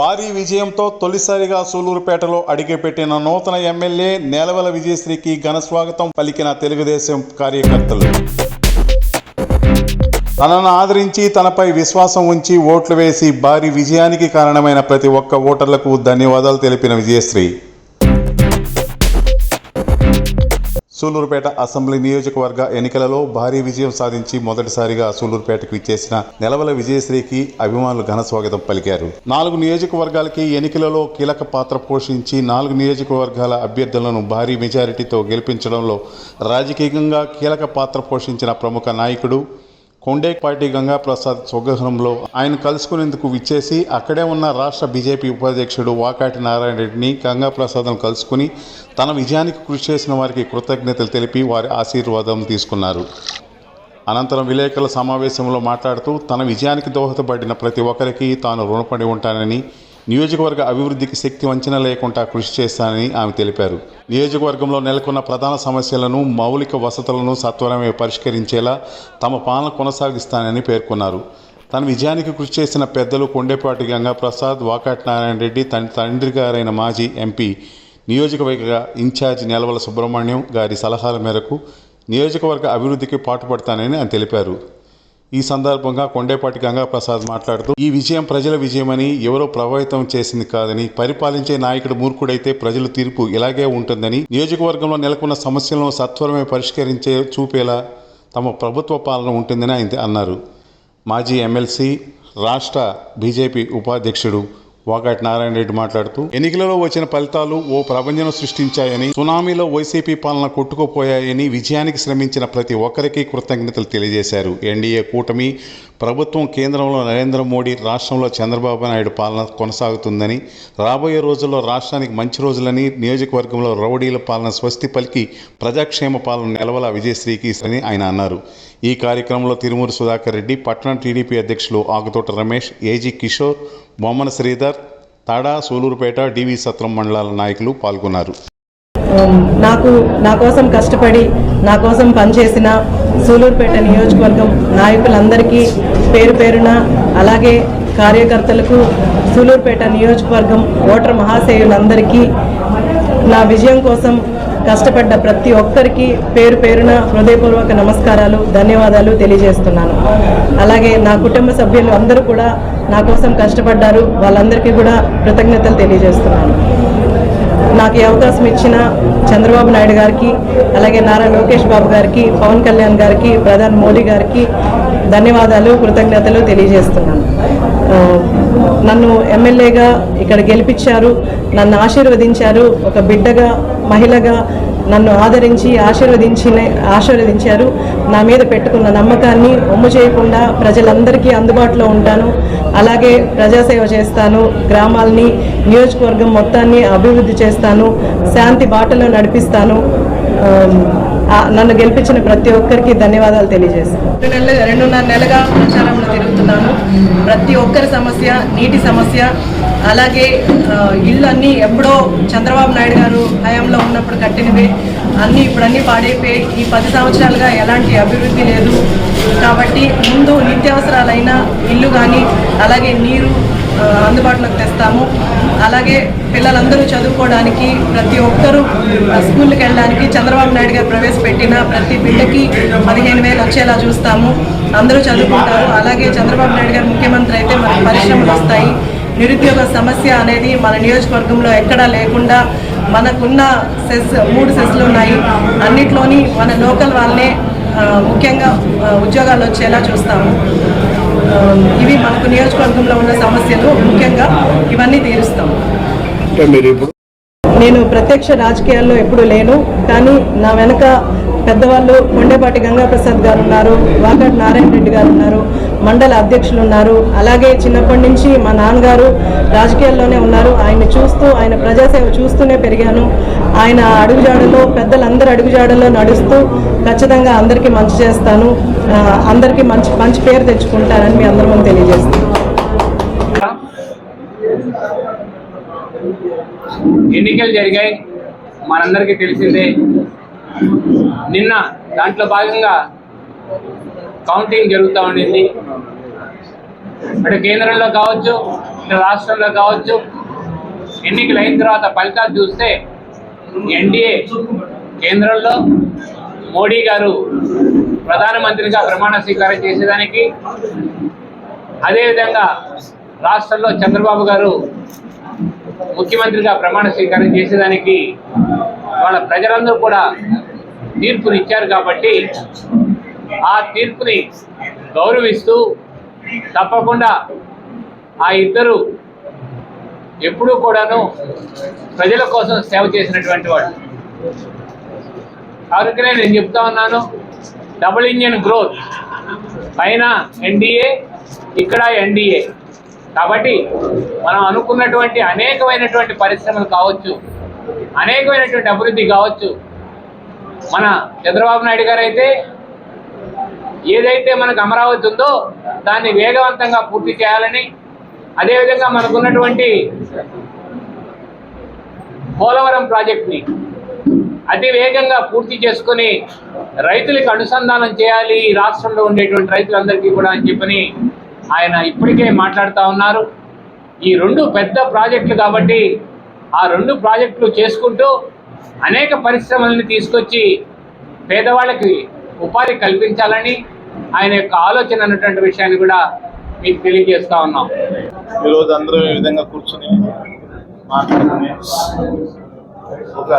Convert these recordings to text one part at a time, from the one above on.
భారీ విజయంతో తొలిసారిగా సూలూరుపేటలో అడిగిపెట్టిన నూతన ఎమ్మెల్యే నేలవల విజయశ్రీకి ఘన స్వాగతం పలికిన తెలుగుదేశం కార్యకర్తలు. తనను ఆదరించి తనపై విశ్వాసం ఉంచి ఓట్లు వేసి భారీ విజయానికి కారణమైన ప్రతి ఒక్క ఓటర్లకు ధన్యవాదాలు తెలిపిన విజయశ్రీ. సూలూరుపేట అసెంబ్లీ నియోజకవర్గ ఎన్నికలలో భారీ విజయం సాధించి మొదటిసారిగా సూలూరుపేటకు ఇచ్చేసిన నెలవల విజయశ్రీకి అభిమానులు ఘన స్వాగతం పలికారు. నాలుగు నియోజకవర్గాలకి ఎన్నికలలో కీలక పాత్ర పోషించి నాలుగు నియోజకవర్గాల అభ్యర్థులను భారీ మెజారిటీతో గెలిపించడంలో రాజకీయంగా కీలక పాత్ర పోషించిన ప్రముఖ నాయకుడు కొండేపాటి గంగాప్రసాద్ స్వగృహంలో ఆయన కలుసుకునేందుకు విచ్చేసి అక్కడే ఉన్న రాష్ట్ర బీజేపీ ఉపాధ్యక్షుడు వాకాటి నారాయణ రెడ్డిని గంగాప్రసాద్ను కలుసుకుని తన విజయానికి కృషి చేసిన వారికి కృతజ్ఞతలు తెలిపి వారి ఆశీర్వాదం తీసుకున్నారు. అనంతరం విలేకరుల సమావేశంలో మాట్లాడుతూ తన విజయానికి దోహదపడిన ప్రతి ఒక్కరికి తాను రుణపడి ఉంటానని నియోజకవర్గ అభివృద్ధికి శక్తి వంచన లేకుండా కృషి చేస్తానని ఆమె తెలిపారు. నియోజకవర్గంలో నెలకొన్న ప్రధాన సమస్యలను మౌలిక వసతులను సత్వరమే పరిష్కరించేలా తమ పాలన కొనసాగిస్తానని పేర్కొన్నారు. తన విజయానికి కృషి చేసిన పెద్దలు కొండేపాటి గంగాప్రసాద్ వాకాటి నారాయణ రెడ్డి తన తండ్రి గారైన మాజీ ఎంపీ నియోజకవర్గ ఇన్ఛార్జ్ నెలవల సుబ్రహ్మణ్యం గారి సలహాల మేరకు నియోజకవర్గ అభివృద్ధికి పాటుపడతానని ఆయన తెలిపారు. ఈ సందర్భంగా కొండేపాటి గంగాప్రసాద్ మాట్లాడుతూ ఈ విజయం ప్రజల విజయమని ఎవరో ప్రభావితం చేసింది కాదని పరిపాలించే నాయకుడు మూర్ఖుడైతే ప్రజల తీర్పు ఇలాగే ఉంటుందని నియోజకవర్గంలో నెలకొన్న సమస్యలను సత్వరమే పరిష్కరించే చూపేలా తమ ప్రభుత్వ పాలన ఉంటుందని ఆయన అన్నారు. మాజీ ఎమ్మెల్సీ రాష్ట్ర బీజేపీ ఉపాధ్యక్షుడు వాకాటి నారాయణ రెడ్డి మాట్లాడుతూ ఎన్నికలలో వచ్చిన ఫలితాలు ఓ ప్రపంచం సృష్టించాయని సునామీలో వైసీపీ పాలన కొట్టుకుపోయాయని విజయానికి శ్రమించిన ప్రతి ఒక్కరికి కృతజ్ఞతలు తెలియజేశారు. ఎన్డీఏ కూటమి ప్రభుత్వం కేంద్రంలో నరేంద్ర మోడీ రాష్ట్రంలో చంద్రబాబు నాయుడు పాలన కొనసాగుతుందని రాబోయే రోజుల్లో రాష్ట్రానికి మంచి రోజులని నియోజకవర్గంలో రౌడీల పాలన స్వస్తి పలికి ప్రజాక్షేమ పాలన నిలవల విజయశ్రీకి అని ఆయన అన్నారు. ఈ కార్యక్రమంలో తిరుమూరు సుధాకర్ రెడ్డి పట్టణ టీడీపీ అధ్యక్షులు ఆకుతోట రమేష్ ఏజీ కిషోర్ బొమ్మన శ్రీధర్ తాడా సూలూరుపేట డివి సత్రం మండలాల నాయకులు పాల్గొన్నారు. నాకు నా కోసం కష్టపడి నా కోసం పనిచేసిన సూలూరుపేట నియోజకవర్గం నాయకులందరికీ పేరు పేరున అలాగే కార్యకర్తలకు సూలూరుపేట నియోజకవర్గం ఓటర్ మహాశయులందరికీ నా విజయం కోసం కష్టపడ్డ ప్రతి ఒక్కరికి పేరు పేరున హృదయపూర్వక నమస్కారాలు ధన్యవాదాలు తెలియజేస్తున్నాను. అలాగే నా కుటుంబ సభ్యులు అందరూ కూడా నా కోసం కష్టపడ్డారు. వాళ్ళందరికీ కూడా కృతజ్ఞతలు తెలియజేస్తున్నాను. నాకు ఈ అవకాశం ఇచ్చిన చంద్రబాబు నాయుడు గారికి అలాగే నారా లోకేష్ బాబు గారికి పవన్ కళ్యాణ్ గారికి ప్రధాని మోడీ గారికి ధన్యవాదాలు కృతజ్ఞతలు తెలియజేస్తున్నాను. నన్ను ఎమ్మెల్యేగా ఇక్కడ గెలిపించారు. నన్ను ఆశీర్వదించారు. ఒక బిడ్డగా మహిళగా నన్ను ఆదరించి ఆశీర్వదించిన ఆశీర్వదించారు. నా మీద పెట్టుకున్న నమ్మకాన్ని ఒమ్ము చేయకుండా ప్రజలందరికీ అందుబాటులో ఉంటాను. అలాగే ప్రజాసేవ చేస్తాను. గ్రామాల్ని నియోజకవర్గం మొత్తాన్ని అభివృద్ధి చేస్తాను. శాంతి బాటలో నడిపిస్తాను. నన్ను గెలిపించిన ప్రతి ఒక్కరికి ధన్యవాదాలు తెలియజేస్తాను. రెండు నెలలు రెండున్నర నెలగా ప్రచారంలో తిరుగుతున్నాను. ప్రతి ఒక్కరి సమస్య నీటి సమస్య అలాగే ఆ, ఇళ్ళు అన్నీ ఎప్పుడో చంద్రబాబు నాయుడు గారు హయాంలో ఉన్నప్పుడు కట్టినవే. అన్నీ ఇప్పుడు అన్నీ పాడైపోయి ఈ పది సంవత్సరాలుగా ఎలాంటి అభివృద్ధి లేదు. కాబట్టి ముందు నిత్యావసరాలైన ఇల్లు కానీ అలాగే నీరు అందుబాటులోకి తెస్తాము. అలాగే పిల్లలందరూ చదువుకోవడానికి ప్రతి ఒక్కరూ స్కూల్కి వెళ్ళడానికి చంద్రబాబు నాయుడు గారు ప్రవేశపెట్టిన ప్రతి బిడ్డకి పదిహేను వేలు వచ్చేలా చూస్తాము. అందరూ చదువుకుంటారు. అలాగే చంద్రబాబు నాయుడు గారు ముఖ్యమంత్రి అయితే మనకు పరిశ్రమలు వస్తాయి. నిరుద్యోగ సమస్య అనేది మన నియోజకవర్గంలో ఎక్కడా లేకుండా మనకున్న సెస్ మూడు సెస్లు ఉన్నాయి. అన్నిట్లోని మన లోకల్ వాళ్ళనే ముఖ్యంగా ఉద్యోగాలు వచ్చేలా చూస్తాము. ఇవి మనకు నియోజకవర్గంలో ఉన్న సమస్యలు ముఖ్యంగా ఇవన్నీ తీరుస్తాము. అంటే మీరు ఇప్పుడు నేను ప్రత్యక్ష రాజకీయాల్లో ఎప్పుడూ లేను కానీ నా వెనక పెద్దవాళ్ళు కొండేపాటి గంగాప్రసాద్ గారు ఉన్నారు వాకట్ నారాయణ రెడ్డి గారు ఉన్నారు మండల అధ్యక్షులు ఉన్నారు. అలాగే చిన్నప్పటి నుంచి మా నాన్నగారు రాజకీయాల్లోనే ఉన్నారు. ఆయన్ని చూస్తూ ఆయన ప్రజాసేవ చూస్తూనే పెరిగాను. ఆయన అడుగుజాడలో పెద్దలందరూ అడుగుజాడలో నడుస్తూ ఖచ్చితంగా అందరికీ మంచి చేస్తాను. అందరికీ మంచి మంచి పేరు తెచ్చుకుంటానని మీ అందరి ముందు తెలియజేస్తాను ఎన్నికలు జరిగాయి. మనందరికీ తెలిసిందే నిన్న దాంట్లో భాగంగా కౌంటింగ్ జరుగుతూ ఉండింది. అటు కేంద్రంలో కావచ్చు రాష్ట్రంలో కావచ్చు ఎన్నికలు అయిన తర్వాత ఫలితాలు చూస్తే ఎన్డీఏ కేంద్రంలో మోడీ గారు ప్రధానమంత్రిగా ప్రమాణ స్వీకారం చేసేదానికి అదేవిధంగా రాష్ట్రంలో చంద్రబాబు గారు ముఖ్యమంత్రిగా ప్రమాణ స్వీకారం చేసేదానికి వాళ్ళ ప్రజలందరూ కూడా తీర్పునిచ్చారు కాబట్టి ఆ తీర్పుని గౌరవిస్తూ తప్పకుండా ఆ ఇద్దరు ఎప్పుడూ కూడాను ప్రజల కోసం సేవ చేసినటువంటి వాళ్ళు. అందుకనే నేను చెప్తా ఉన్నాను? Double engine growth. పైన ఎన్డీఏ ఇక్కడ ఎన్డీఏ కాబట్టి మనం అనుకున్నటువంటి అనేకమైనటువంటి పరిశ్రమలు కావచ్చు అనేకమైనటువంటి అభివృద్ధి కావచ్చు. మన చంద్రబాబు నాయుడు గారు అయితే ఏదైతే మనకు అమరావతి ఉందో దాన్ని వేగవంతంగా పూర్తి చేయాలని అదేవిధంగా మనకున్నటువంటి పోలవరం ప్రాజెక్ట్ని అతి వేగంగా పూర్తి చేసుకొని రైతులకు అనుసంధానం చేయాలి ఈ రాష్ట్రంలో ఉండేటువంటి రైతులందరికీ కూడా అని చెప్పని ఆయన ఇప్పటికే మాట్లాడుతూ ఉన్నారు. ఈ రెండు పెద్ద ప్రాజెక్టులు కాబట్టి ఆ రెండు ప్రాజెక్టులు చేసుకుంటూ అనేక పరిశ్రమలను తీసుకొచ్చి పేదవాళ్ళకి ఉపాధి కల్పించాలని ఆయన యొక్క ఆలోచన అన్నటువంటి విషయాన్ని కూడా మీకు తెలియజేస్తా ఉన్నాం. ఈరోజు అందరూ ఈ విధంగా కూర్చుని ఒక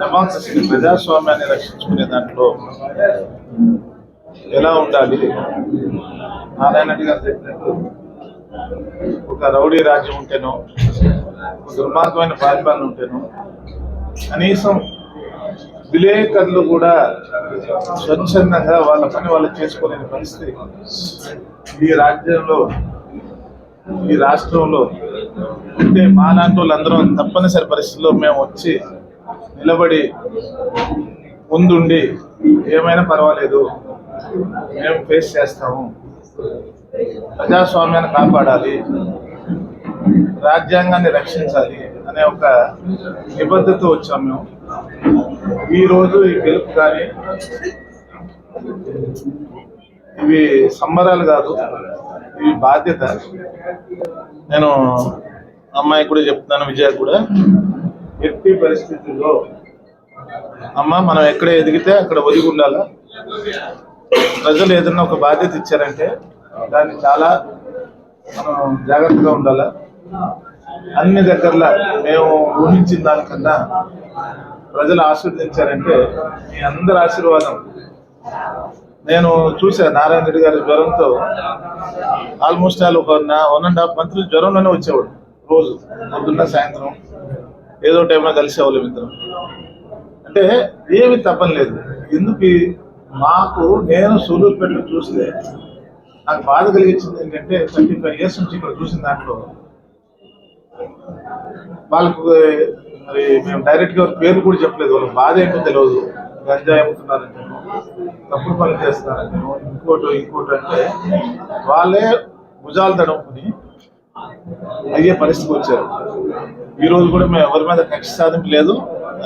డెమోక్రసీని ప్రజాస్వామ్యాన్ని రక్షించుకునే దాంట్లో ఎలా ఉండాలి? నారాయణ రెడ్డి గారు చెప్పినట్టు ఒక రౌడీ రాజ్యం ఉంటేనో ఒక దుర్మార్గమైన పరిపాలన ఉంటేనో కనీసం విలేకరులు కూడా స్వచ్ఛందంగా వాళ్ళ పని వాళ్ళు చేసుకోలేని పరిస్థితి. ఈ రాజ్యంలో ఈ రాష్ట్రంలో ఉంటే మా లాంటి వాళ్ళందరం తప్పనిసరి పరిస్థితుల్లో మేము వచ్చి నిలబడి ముందుండి ఏమైనా పర్వాలేదు మేము ఫేస్ చేస్తాము. ప్రజాస్వామ్యాన్ని కాపాడాలి రాజ్యాంగాన్ని రక్షించాలి. అనే ఒక నిబద్ధత వచ్చాం మేము. ఈ రోజు ఈ గెలుపు కానీ ఇవి సంబరాలు కాదు ఇవి బాధ్యత. నేను అమ్మాయి కూడా చెప్తున్నాను విజయ కూడా. ఎట్టి పరిస్థితుల్లో అమ్మ మనం ఎక్కడ ఎదిగితే అక్కడ ఒదిగి ఉండాలా? ప్రజలు ఏదన్నా ఒక బాధ్యత ఇచ్చారంటే దాన్ని చాలా మనం జాగ్రత్తగా ఉండాలా? అన్ని దగ్గరలా మేము ఊహించిన దానికన్నా ప్రజలు ఆశీర్వదించారంటే మీ అందరి ఆశీర్వాదం. నేను చూసా నారాయణ రెడ్డి గారి జ్వరంతో ఆల్మోస్ట్ ఆల్ ఒక వన్ అండ్ హాఫ్ మంత్ జ్వరంలోనే వచ్చేవాడు రోజు పొద్దున్న సాయంత్రం. ఏదో టైంలో కలిసేవాళ్ళు ఇద్దరం. అంటే ఏమి తప్పలేదు ఎందుకు? మాకు నేను సూలూరుపేటలో చూస్తే నాకు బాధ కలిగించింది ఏంటంటే థర్టీ ఫైవ్ ఇయర్స్ నుంచి ఇక్కడ చూసిన దాంట్లో వాళ్ళకు మరి మేము డైరెక్ట్గా పేరు కూడా చెప్పలేదు. వాళ్ళకి బాధ ఏంటో తెలియదు గంజా అమ్ముతున్నారంటే తప్పుడు పనులు చేస్తున్నారంటే ఇంకోటి ఇంకోటి అంటే వాళ్ళే భుజాలు తడుపుని అయ్యే పరిస్థితికి వచ్చారు. ఈరోజు కూడా మేము ఎవరి మీద కక్ష సాధింపు లేదు.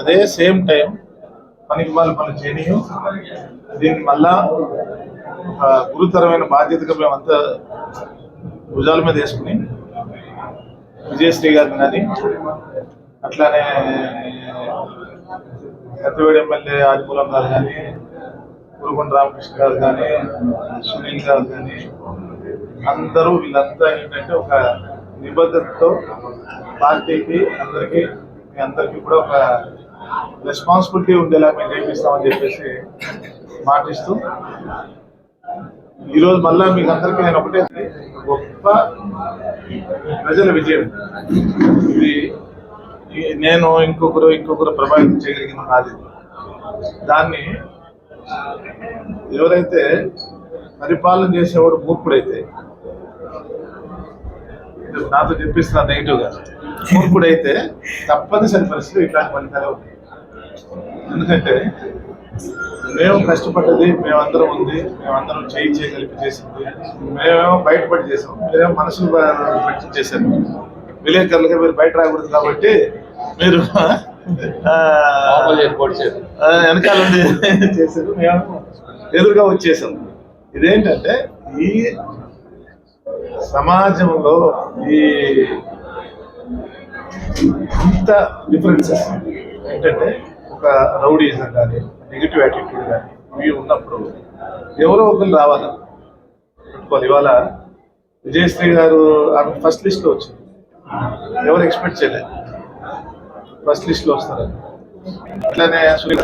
అదే సేమ్ టైం పనికి వాళ్ళు పనులు చేయనీయం. దీన్ని మళ్ళా గురుతరమైన బాధ్యతగా మేమంతా భుజాల మీద వేసుకుని విజయశ్రీ గారు కానీ అట్లానే కత్తివేడి ఎమ్మెల్యే ఆదిమూలం గారు కానీ గురుకొండ రామకృష్ణ గారు కానీ సునీల్ గారు కానీ అందరూ వీళ్ళంతా ఏంటంటే ఒక నిబద్ధతతో పార్టీకి అందరికీ మీ అందరికీ కూడా ఒక రెస్పాన్సిబిలిటీ ఉండేలా మేము చేపిస్తామని చెప్పేసి మాటిస్తూ ఈరోజు మళ్ళా మీకు అందరికీ నేను ఒకటే గొప్ప ప్రజల విజయం. ఇది నేను ఇంకొకరు ఇంకొకరు ప్రభావితం చేయగలిగిన నాది దాన్ని ఎవరైతే పరిపాలన చేసేవాడు మూర్ఖుడైతే ఇది నాతో చెప్పిస్తున్నా నెగిటివ్గా మూర్ఖుడైతే తప్పనిసరి పరిస్థితి ఇట్లాంటి ఫలితాలే ఉంటాయి. ఎందుకంటే మేము కష్టపడ్డది మేమందరం ఉంది మేమందరం చేయి చేయి కలిపి చేసింది. మేమేమో బయటపడి చేసాం. మీరేమో మనసులు పెట్టి చేశారు. విలేకరులుగా మీరు బయట రాకూడదు కాబట్టి మీరు ఆ, మామూలు ఏర్పాటు చేశారు. ఆ, వెనకాల ఉండి చేశారు. మేము ఎదురుగా వచ్చేసాం. ఇదేంటంటే ఈ సమాజంలో ఈ ఇంత డిఫరెన్సెస్ ఏంటంటే ఒక రౌడీజం కానీ నెగిటివ్ యాటిట్యూడ్ కానీ ఇవి ఉన్నప్పుడు ఎవరో ఒకరు రావాలి. పెట్టుకోవాలి ఇవాళ విజయశ్రీ గారు ఆమె ఫస్ట్ లిస్ట్లో వచ్చింది. ఎవరు ఎక్స్పెక్ట్ చేయలేదు. ఫస్ట్ లిస్ట్లో వస్తారు ఇట్లానే సునీల్